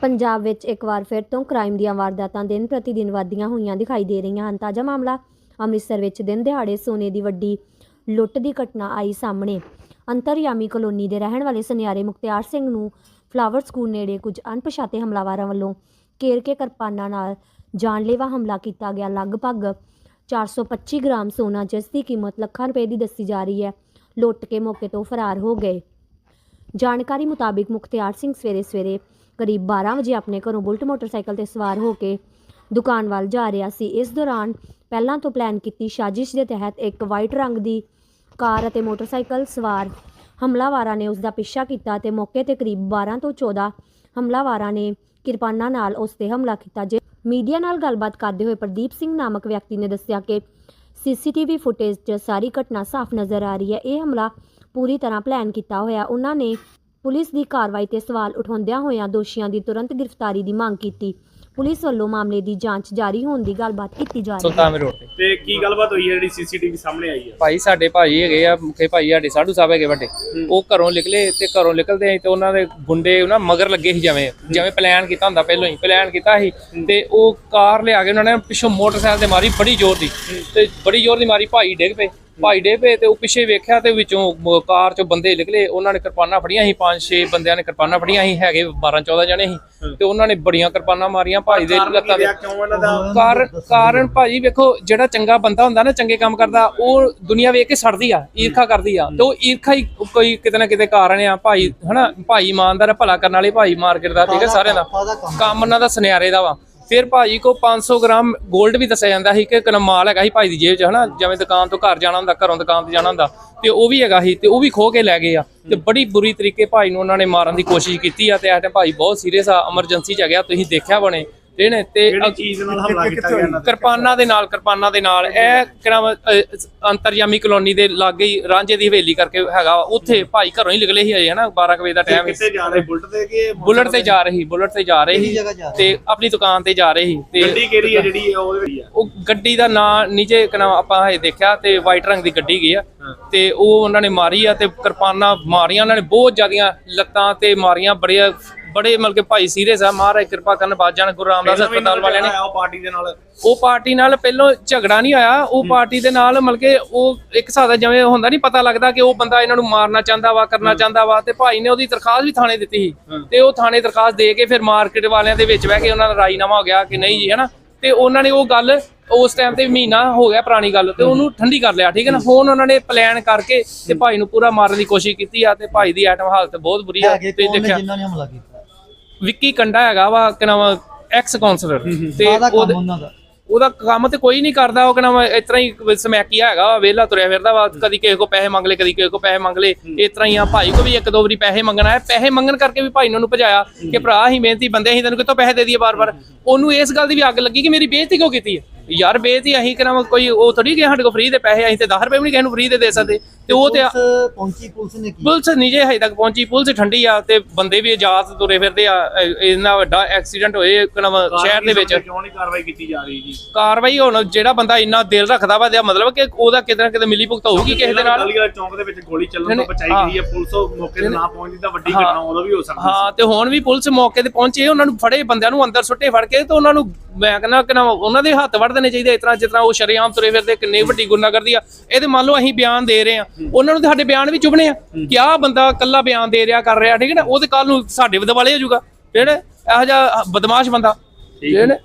ਪੰਜਾਬ ਵਿੱਚ ਇੱਕ ਵਾਰ ਫਿਰ ਤੋਂ ਕ੍ਰਾਈਮ ਦੀਆਂ ਵਾਰਦਾਤਾਂ ਦਿਨ ਪ੍ਰਤੀ ਦਿਨ ਵਧਦੀਆਂ ਹੋਈਆਂ ਦਿਖਾਈ ਦੇ ਰਹੀਆਂ ਹਨ। ਤਾਜ਼ਾ ਮਾਮਲਾ ਅੰਮ੍ਰਿਤਸਰ ਵਿੱਚ ਦਿਨ ਦਿਹਾੜੇ ਸੋਨੇ ਦੀ ਵੱਡੀ ਲੁੱਟ ਦੀ ਘਟਨਾ ਆਈ ਸਾਹਮਣੇ। ਅੰਤਰਯਾਮੀ ਕਲੋਨੀ ਦੇ ਰਹਿਣ ਵਾਲੇ ਸੁਨਿਆਰੇ ਮੁਖਤਿਆਰ ਸਿੰਘ ਨੂੰ ਫਲਾਵਰ ਸਕੂਲ ਨੇੜੇ ਕੁਝ ਅਣਪਛਾਤੇ ਹਮਲਾਵਰਾਂ ਵੱਲੋਂ ਘੇਰ ਕੇ ਕਿਰਪਾਨਾਂ ਨਾਲ ਜਾਨਲੇਵਾ ਹਮਲਾ ਕੀਤਾ ਗਿਆ। ਲਗਭਗ 425 ਗ੍ਰਾਮ ਸੋਨਾ ਜਿਸ ਦੀ ਕੀਮਤ ਲੱਖਾਂ ਰੁਪਏ ਦੀ ਦੱਸੀ ਜਾ ਰਹੀ ਹੈ, ਲੁੱਟ ਕੇ ਮੌਕੇ ਤੋਂ ਫਰਾਰ ਹੋ ਗਏ। ਜਾਣਕਾਰੀ ਮੁਤਾਬਿਕ ਮੁਖਤਿਆਰ ਸਿੰਘ ਸਵੇਰੇ ਸਵੇਰੇ ਕਰੀਬ 12 ਵਜੇ ਆਪਣੇ ਘਰੋਂ ਬੁਲਟ ਮੋਟਰਸਾਈਕਲ ਤੇ ਸਵਾਰ ਹੋ ਕੇ ਦੁਕਾਨ ਵੱਲ ਜਾ ਰਿਹਾ ਸੀ। ਇਸ ਦੌਰਾਨ ਪਹਿਲਾਂ ਤੋਂ ਪਲਾਨ ਕੀਤੀ ਸਾਜ਼ਿਸ਼ ਦੇ ਤਹਿਤ ਇੱਕ ਵਾਈਟ ਰੰਗ ਦੀ ਕਾਰ ਅਤੇ ਮੋਟਰਸਾਈਕਲ ਸਵਾਰ ਹਮਲਾਵਾਰਾਂ ਨੇ ਉਸ ਦਾ ਪਿੱਛਾ ਕੀਤਾ ਤੇ ਮੌਕੇ ਤੇ ਕਰੀਬ 12 ਤੋਂ 14 ਹਮਲਾਵਾਰਾਂ ਨੇ ਕਿਰਪਾਨਾਂ ਨਾਲ ਉਸ ਤੇ ਹਮਲਾ ਕੀਤਾ। ਜੇ ਮੀਡੀਆ ਨਾਲ ਗੱਲਬਾਤ ਕਰਦੇ ਹੋਏ ਪ੍ਰਦੀਪ ਸਿੰਘ ਨਾਮਕ ਵਿਅਕਤੀ ਨੇ ਦੱਸਿਆ ਕਿ ਸੀਸੀਟੀਵੀ ਫੁਟੇਜ 'ਚ ਸਾਰੀ ਘਟਨਾ ਸਾਫ਼ ਨਜ਼ਰ ਆ ਰਹੀ ਹੈ। ਇਹ ਹਮਲਾ ਪੂਰੀ ਤਰ੍ਹਾਂ ਪਲਾਨ ਕੀਤਾ ਹੋਇਆ। ਉਹਨਾਂ ਨੇ ਪੁਲਿਸ ਦੀ ਕਾਰਵਾਈ ਤੇ ਸਵਾਲ ਉਠਾਉਂਦਿਆਂ ਹੋਇਆਂ ਦੋਸ਼ੀਆਂ ਦੀ ਤੁਰੰਤ ਗ੍ਰਿਫਤਾਰੀ ਦੀ ਮੰਗ ਕੀਤੀ। ਪੁਲਿਸ ਵੱਲੋਂ ਮਾਮਲੇ ਦੀ ਜਾਂਚ ਜਾਰੀ ਹੋਣ ਦੀ ਗੱਲਬਾਤ ਕੀਤੀ ਜਾ ਰਹੀ ਹੈ। ਸੁਲਤਾਨ ਰੋਡ ਤੇ ਤੇ ਕੀ ਗੱਲਬਾਤ ਹੋਈ ਹੈ ਜਿਹੜੀ ਸੀਸੀਟੀਵੀ ਸਾਹਮਣੇ ਆਈ ਹੈ? ਭਾਈ ਸਾਡੇ ਭਾਜੀ ਹੈਗੇ ਆ ਮੁਖੇ ਭਾਈ ਸਾਡੇ ਸਾਧੂ ਸਾਹਿਬ ਹੈਗੇ ਵੱਡੇ। ਉਹ ਘਰੋਂ ਨਿਕਲੇ ਤੇ ਘਰੋਂ ਨਿਕਲਦੇ ਤੇ ਉਹਨਾਂ ਦੇ ਗੁੰਡੇ ਉਹਨਾਂ ਮਗਰ ਲੱਗੇ ਸੀ ਜਿਵੇਂ ਜਿਵੇਂ ਪਲਾਨ ਕੀਤਾ ਹੁੰਦਾ ਪਹਿਲਾਂ ਹੀ ਪਲਾਨ ਕੀਤਾ ਸੀ। ਤੇ ਉਹ ਕਾਰ ਲਿਆ ਕੇ ਉਹਨਾਂ ਨੇ ਪਿੱਛੋਂ ਮੋਟਰਸਾਈਕਲ ਤੇ ਮਾਰੀ ਬੜੀ ਜ਼ੋਰ ਦੀ। ਤੇ ਬੜੀ ਜ਼ੋਰ ਦੀ ਮਾਰੀ ਭਾਈ ਡਿੱਗ ਪਏ। ਭਾਈ ਪਏ ਤੇ ਉਹ ਪਿੱਛੇ ਵੇਖਿਆ ਤੇ ਵਿੱਚੋਂ ਕਾਰ ਚੋਂ ਬੰਦੇ ਨਿਕਲੇ ਉਹਨਾਂ ਨੇ ਕਿਰਪਾਨਾਂ ਫੜੀਆਂ ਸੀ ਪੰਜ ਛੇ ਬੰਦਿਆਂ ਨੇ ਕਿਰਪਾਨਾਂ ਫੜੀਆਂ ਸੀ ਹੈਗੇ 12 14 ਜਣੇ ਸੀ। ਤੇ ਉਹਨਾਂ ਨੇ ਬੜੀਆਂ ਕਿਰਪਾਨਾਂ ਮਾਰੀਆਂ ਭਾਈ ਦੇ ਕਾਰਨ ਲੱਤਾਂ ਦੇ ਰਿਹਾ ਕਿਉਂ ਇਹਨਾਂ ਦਾ? ਕਾਰਨ ਕਾਰਨ ਭਾਜੀ ਵੇਖੋ ਜਿਹੜਾ ਚੰਗਾ ਬੰਦਾ ਹੁੰਦਾ ਨਾ ਚੰਗੇ ਕੰਮ ਕਰਦਾ ਉਹ ਦੁਨੀਆ ਵੇਖ ਕੇ ਸੜਦੀ ਆ ਈਰਖਾ ਕਰਦੀ ਆ। ਤੇ ਉਹ ਈਰਖਾ ਹੀ ਕੋਈ ਕਿਤੇ ਨਾ ਕਿਤੇ ਕਾਰਨ ਆ ਭਾਈ ਹਨਾ ਭਾਈ ਇਮਾਨਦਾਰ ਭਲਾ ਕਰਨ ਵਾਲੇ ਭਾਈ ਮਾਰਕੀਟ ਦਾ ਠੀਕ ਹੈ ਸਾਰਿਆਂ ਦਾ। ਕੰਮ ਉਹਨਾਂ ਦਾ ਸੁਨਿਆਰੇ ਦਾ ਵਾ। ਫਿਰ ਭਾਜੀ ਕੋ 500 ਗ੍ਰਾਮ 골ਡ ਵੀ ਦੱਸਿਆ ਜਾਂਦਾ ਸੀ ਕਿ ਕਨ ਮਾਲ ਹੈਗਾ ਸੀ ਭਾਈ ਦੀ ਜੇਬ 'ਚ ਹਨਾ? ਜਿਵੇਂ ਦੁਕਾਨ ਤੋਂ ਘਰ ਜਾਣਾ ਹੁੰਦਾ ਘਰੋਂ ਦੁਕਾਨ ਤੇ ਜਾਣਾ ਹੁੰਦਾ ਤੇ ਉਹ ਵੀ ਹੈਗਾ ਸੀ ਤੇ ਉਹ ਵੀ ਖੋ ਕੇ ਲੈ ਗਏ ਆ। ਤੇ ਬੜੀ ਬੁਰੀ ਤਰੀਕੇ ਭਾਈ ਨੂੰ ਉਹਨਾਂ ਨੇ ਮਾਰਨ ਦੀ ਕੋਸ਼ਿਸ਼ ਕੀਤੀ ਆ ਤੇ ਇਹ ਟਾਈਮ ਭਾਈ ਬਹੁਤ ਸੀਰੀਅਸ ਆ ਐਮਰਜੈਂਸੀ 'ਚ ਆ ਗਿਆ ਤੁਸੀਂ ਦੇਖਿਆ ਬਣੇ ਤੇ ਨੇ ਤੇ ਜਿਹੜੀ ਚੀਜ਼ ਨਾਲ ਹਮਲਾ ਕੀਤਾ ਗਿਆ ਇਹਨਾਂ ਤੇ? ਕਿਰਪਾਨਾਂ ਦੇ ਨਾਲ ਕਿਰਪਾਨਾਂ ਦੇ ਨਾਲ। ਇਹ ਕਿਹੜਾ ਅੰਤਰਯਾਮੀ ਕਲੋਨੀ ਦੇ ਲਾਗੇ ਹੀ ਰਾਂਝੇ ਦੀ ਹਵੇਲੀ ਕਰਕੇ ਹੈਗਾ ਵਾ। ਉੱਥੇ ਭਾਈ ਘਰੋਂ ਹੀ ਨਿਕਲੇ ਸੀ ਅਜੇ ਹਨਾ 12 ਕੁ ਵਜੇ ਦਾ ਟਾਈਮ ਕਿੱਥੇ ਜਾ ਰਹੇ? ਬੁਲਟ ਤੇ ਕਿ ਬੁਲਟ ਤੇ ਜਾ ਰਹੀ ਬੁਲਟ ਤੇ ਜਾ ਰਹੀ ਤੇ ਆਪਣੀ ਦੁਕਾਨ ਤੇ ਜਾ ਰਹੀ ਤੇ ਗੱਡੀ ਕਿਹੜੀ ਹੈ ਜਿਹੜੀ ਉਹਦੇ ਵਿੱਚ ਆ? ਉਹ ਗੱਡੀ ਦਾ ਨਾਂ ਨੀਚੇ ਕਿਨਾ ਆਪਾਂ ਹਜੇ ਦੇਖਿਆ ਤੇ ਵਾਈਟ ਰੰਗ ਦੀ ਗੱਡੀ ਗਈ ਆ। ਤੇ ਉਹ ਉਹਨਾਂ ਨੇ ਮਾਰੀ ਆ ਤੇ ਕਿਰਪਾਨਾਂ ਮਾਰੀਆਂ ਉਹਨਾਂ ਨੇ ਬਹੁਤ ਜ਼ਿਆਦੀਆਂ ਲੱਤਾਂ ਤੇ ਮਾਰੀਆਂ ਬੜੇ ਬੜੇ ਮਤਲਬ ਕਿ ਭਾਈ ਸੀਰੀਅਸ ਆ ਮਹਾਰਾਜ ਕਿਰਪਾ ਕਰਨ ਬਾਜ ਜਾਣ ਗੁਰੂ ਰਾਮਦਾਸ ਹਸਪਤਾਲ ਵਾਲਿਆਂ ਨੇ। ਉਹ ਪਾਰਟੀ ਦੇ ਨਾਲ। ਉਹ ਪਾਰਟੀ ਨਾਲ ਪਹਿਲਾਂ ਝਗੜਾ ਨਹੀਂ ਆਇਆ ਉਹ ਪਾਰਟੀ ਦੇ ਨਾਲ ਮਤਲਬ ਕਿ ਉਹ ਇੱਕ ਹਿਸਾਬ ਦਾ ਜਿਵੇਂ ਹੁੰਦਾ ਨਹੀਂ ਪਤਾ ਲੱਗਦਾ ਕਿ ਉਹ ਬੰਦਾ ਇਹਨਾਂ ਨੂੰ ਮਾਰਨਾ ਚਾਹੁੰਦਾ ਵਾ ਕਰਨਾ ਚਾਹੁੰਦਾ ਵਾ ਤੇ ਭਾਈ ਨੇ ਉਹਦੀ ਦਰਖਾਸਤ ਵੀ ਥਾਣੇ ਦਿੱਤੀ ਸੀ। ਤੇ ਉਹ ਥਾਣੇ ਦਰਖਾਸਤ ਦੇ ਕੇ ਫਿਰ ਮਾਰਕੀਟ ਵਾਲਿਆਂ ਦੇ ਵਿੱਚ ਬਹਿ ਕੇ ਉਹਨਾਂ ਦਾ ਰਾਜੀਨਾਮਾ ਹੋ ਗਿਆ ਕਿ ਨਹੀਂ ਜੀ ਹਨਾ। ਤੇ ਉਹਨਾਂ ਨੇ ਉਹ ਗੱਲ ਉਸ ਟਾਈਮ ਤੇ ਮਹੀਨਾ ਹੋ ਗਿਆ ਪੁਰਾਣੀ ਗੱਲ ਤੇ ਉਹਨੂੰ ਠੰਡੀ ਕਰ ਲਿਆ ਠੀਕ ਹੈ ਨਾ। ਹੁਣ ਉਹਨਾਂ ਨੇ ਪਲਾਨ ਕਰਕੇ ਤੇ ਭਾਈ ਨੂੰ ਪੂਰਾ ਮਾਰਨ ਦੀ ਕੋਸ਼ਿਸ਼ ਕੀਤੀ ਆ ਤੇ ਭਾਈ ਦੀ ਐਟਮ ਹਾਲਤ ਬਹੁਤ ਬੁਰੀ ਆ। ਹੈਗੇ ਤੇ ਕੌਣ ਨੇ ਦੇਖਿਆ? ਜਿਨ੍ਹਾਂ ਨੇ ਹਮਲਾ ਕੀਤਾ? ਵਿੱਕੀ ਕੰਡਾ ਹੈਗਾ ਵਾ ਕਿ ਨਾਮ ਐਕਸ ਕਾਉਂਸਲਰ ਤੇ ਉਹਦੇ- ਕੰਮ ਤੇ ਕੋਈ ਨਹੀਂ ਕਰਦਾ ਉਹ ਕਹਿੰਦਾ ਇਸ ਤਰ੍ਹਾਂ ਹੀ ਸਮੈਕੀਆ ਹੈਗਾ ਵੇਲਾ ਤੁਰਿਆ ਫਿਰਦਾ ਵਾ ਕਦੀ ਕਿਸੇ ਕੋ ਪੈਸੇ ਮੰਗ ਲਏ ਕਦੀ ਕਿਸੇ ਕੋ ਪੈਸੇ ਮੰਗ ਲਏ ਇਸ ਤਰ੍ਹਾਂ ਹੀ ਆ ਭਾਈ ਕੋ ਵੀ ਇੱਕ ਦੋ ਵਾਰੀ ਪੈਸੇ ਮੰਗਣਾ ਹੈ ਪੈਸੇ ਮੰਗਣ ਕਰਕੇ ਵੀ ਭਾਈ ਨੇ ਉਹਨੂੰ ਭਜਾਇਆ ਕਿ ਭਰਾ ਹੀ ਮਿਹਨਤੀ ਬੰਦੇ ਅਸੀਂ ਤੈਨੂੰ ਕਿੱਥੋਂ ਪੈਸੇ ਦੇ ਦਈਏ ਬਾਰ-ਬਾਰ। ਉਹਨੂੰ ਇਸ ਗੱਲ ਦੀ ਵੀ ਅੱਗ ਲੱਗੀ ਕਿ ਮੇਰੀ ਬੇਇੱਜ਼ਤੀ ਕਿਉਂ ਕੀਤੀ ਹੈ? ਯਾਰ ਬੇਇੱਜ਼ਤੀ ਅਸੀਂ ਕਿਹਨਾਂ ਕੋਈ ਉਹ ਥੋੜੀ ਕਿ ਸਾਡੇ ਕੋਲ ਫ੍ਰੀ ਦੇ ਪੈਸੇ ਅਸੀਂ ਤੇ 10 ਰੁਪਏ ਵੀ ਨਹੀਂ ਕਿਸੇ ਨੂੰ ਫ੍ਰੀ ਦੇ ਦੇ ਸਕਦੇ। ਤੇ ਉਹ ਤੇ ਪੁਲਿਸ ਪਹੁੰਚੀ ਪੁਲਿਸ ਨੇ ਕੀ ਪੁਲਿਸ ਨੀਜੇ ਹਜੇ ਤੱਕ ਪਹੁੰਚੀ ਪੁਲਿਸ ਠੰਡੀ ਆ ਤੇ ਬੰਦੇ ਵੀ ਆਜ਼ਾਦ ਤੁਰੇ ਫਿਰਦੇ ਆ ਇਹ- ਇੰਨਾ ਵੱਡਾ ਐਕਸੀਡੈਂਟ ਹੋਏ ਕਿਹਨਾਂ ਸ਼ਹਿਰ ਦੇ ਵਿੱਚ। ਕਿਉਂ ਨਹੀਂ ਕਾਰਵਾਈ ਕੀਤੀ ਜਾ ਰਹੀ ਜੀ? ਕਾਰਵਾਈ ਹੁਣ ਜਿਹੜਾ ਬੰਦਾ ਇੰਨਾ ਦਿਲ ਰੱਖਦਾ ਵਾ ਇਹਦਾ ਮਤਲਬ ਕਿ ਉਹਦਾ ਕਿਤੇ ਨਾ ਕਿਤੇ ਮਿਲੀ ਭੁਗਤ ਹੋਊਗੀ ਕਿਸੇ ਦੇ ਨਾਲ। ਗਲੀ ਵਾਲੇ ਚੌਂਕ ਦੇ ਵਿੱਚ ਗੋਲੀ ਚੱਲਣ ਤੋਂ ਨਹੀਂ, ਬਚਾਈ ਹਾਂ। ਗਈ ਹੈ। ਪੁਲਿਸ ਉਹ ਮੌਕੇ ਤੇ ਨਾ ਪਹੁੰਚਦੀ ਤਾਂ ਵੱਡੀ ਹਾਂ। ਘਟਨਾ ਉਦੋਂ ਵੀ ਹੋ ਸਕਦੀ ਹਾਂ ਤੇ ਹੁਣ ਵੀ ਪੁਲਿਸ ਮੌਕੇ ਤੇ ਪਹੁੰਚੀ ਉਹਨਾਂ ਨੂੰ ਫੜੇ ਬੰਦਿਆਂ ਨੂੰ ਅੰਦਰ ਸੁੱਟੇ ਫੜ ਕੇ ਤੇ ਉਹਨਾਂ ਨੂੰ ਮੈਂ ਕਹਿੰਦਾ ਕਿ ਨਾ ਉਹਨਾਂ ਦੇ ਹੱਥ ਵੜ ਦੇਣੇ ਚਾਹੀਦੇ ਇਸ ਤਰ੍ਹਾਂ ਜਿਸ ਤਰ੍ਹਾਂ ਉਹ ਸ਼ਰੇਆਮ ਤੁਰੇ ਫਿਰਦੇ ਕਿੰਨੀ ਵੱਡੀ ਗੁੰਡਾਗਰਦੀ ਆ। ਇਹਦੇ ਮੰਨ ਲਓ ਅਸੀਂ ਬਿਆਨ ਦੇ ਰਹੇ ਆ ਉਹਨਾਂ ਨੂੰ ਸਾਡੇ ਬਿਆਨ ਵੀ ਚੁਭਣੇ ਆ ਕਿ ਆਹ ਬੰਦਾ ਕੱਲਾ ਬਿਆਨ ਦੇ ਰਿਹਾ ਕਰ ਰਿਹਾ ਠੀਕ ਹੈ ਨਾ? ਉਹ ਤੇ ਕੱਲ ਨੂੰ ਸਾਡੇ ਦਿਵਾਲੇ ਹੋ ਜਾਊਗਾ। ਜਿਹੜੇ ਇਹੋ ਜਿਹਾ ਬਦਮਾਸ਼ ਬੰਦਾ। ਜਿਹੜੇ